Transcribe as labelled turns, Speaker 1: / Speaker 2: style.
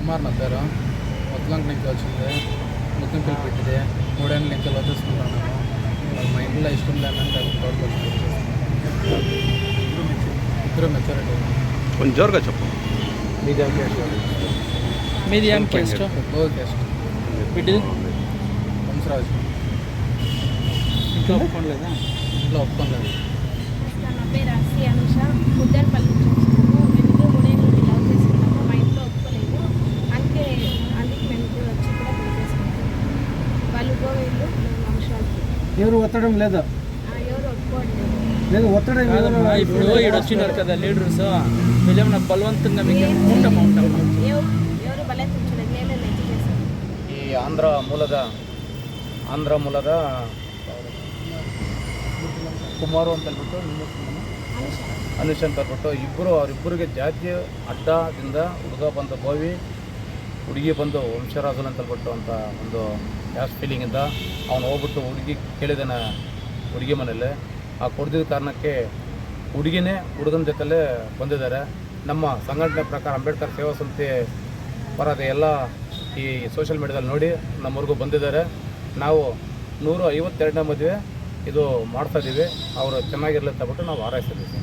Speaker 1: కుమార్ నా పేరు. మొత్తం నుంచి వచ్చింది. ముత్తం పిలిపి పెట్టింది. మూడేళ్ళ నుంచి వచ్చేసుకుంటాను నేను. మా ఇంట్లో ఇష్టం లేదంటే అది తోడుకు వచ్చి ఇద్దరు మెచ్యూరిటీ.
Speaker 2: కొంచెం జోరుగా చెప్పు.
Speaker 3: మీది ఏం
Speaker 1: క్యాస్ట్లో క్యాస్ట్
Speaker 3: బిడ్డది
Speaker 1: వంశరాజు
Speaker 3: ఇంట్లో ఒప్పుకోలేదా
Speaker 1: ఇంట్లో ఒప్పుకోలేదు
Speaker 4: నా పేరు అనుష.
Speaker 5: ఎవరు ఒత్తడం లేదా
Speaker 4: ఆ, ఎవరు ఒప్పుకోవట్లేదు
Speaker 5: లేదు ఒత్తడం
Speaker 3: కాదమ్మా ఇప్పుడు ఈడ వచ్చినారు కదా లీడర్స్ వీళ్ళేమన్నా బలవంతంగా మీకు ఉంటామా ఉంటామా
Speaker 4: ఎవరు ఎవరు బలెత్తించలేదు నేనే నెచ్చి చేశాను
Speaker 6: ಈ ಆಂಧ್ರ ಮೂಲದ ಆಂಧ್ರ ಮೂಲದ ಕುಮಾರು ಅಂತ ಹೇಳ್ಬಿಟ್ಟು ನಿಮ್ಮ ಹೆಸರೇನು?
Speaker 4: అనుష
Speaker 6: ಅನುಷ್ ಅಂತ ಹೇಳ್ಬಿಟ್ಟು ಇಬ್ಬರು ಅವರಿಬ್ಬರಿಗೆ ಜಾತಿ ಅಡ್ಡದಿಂದ ಹುಡುಗ ಬಂದು ಗೋವಿ ಹುಡುಗಿ ಬಂದು ವಂಶರಾಜನ್ ಹೇಳ್ಬಿಟ್ಟು ಅಂತ ಒಂದು ಯಾಸ್ ಫೀಲಿಂಗಿಂದ ಅವನು ಹೋಗ್ಬಿಟ್ಟು ಹುಡುಗಿ ಕೇಳಿದಾನೆ ಹುಡುಗಿ ಮನೇಲಿ ಆ ಕೊಡ್ದಿದ್ದ ಕಾರಣಕ್ಕೆ ಹುಡುಗಿನೇ ಹುಡುಗನ ಜೊತೆಲೇ ಬಂದಿದ್ದಾರೆ. ನಮ್ಮ ಸಂಘಟನೆ ಪ್ರಕಾರ ಅಂಬೇಡ್ಕರ್ ಸೇವಾ ಸಂಸ್ಥೆ ಬರೋದು ಎಲ್ಲ ಈ ಸೋಷಿಯಲ್ ಮೀಡಿಯಾದಲ್ಲಿ ನೋಡಿ ನಮ್ಮವ್ರಿಗೂ ಬಂದಿದ್ದಾರೆ. ನಾವು ನೂರ ಐವತ್ತೆರಡನೇ ಮದುವೆ ಇದು ಮಾಡ್ತಾ ಇದ್ದೀವಿ ಅವರು ಚೆನ್ನಾಗಿರಲಿ ಅಂತ ಬಿಟ್ಟು ನಾವು ಹಾರೈಸ್ತಿದ್ದೀವಿ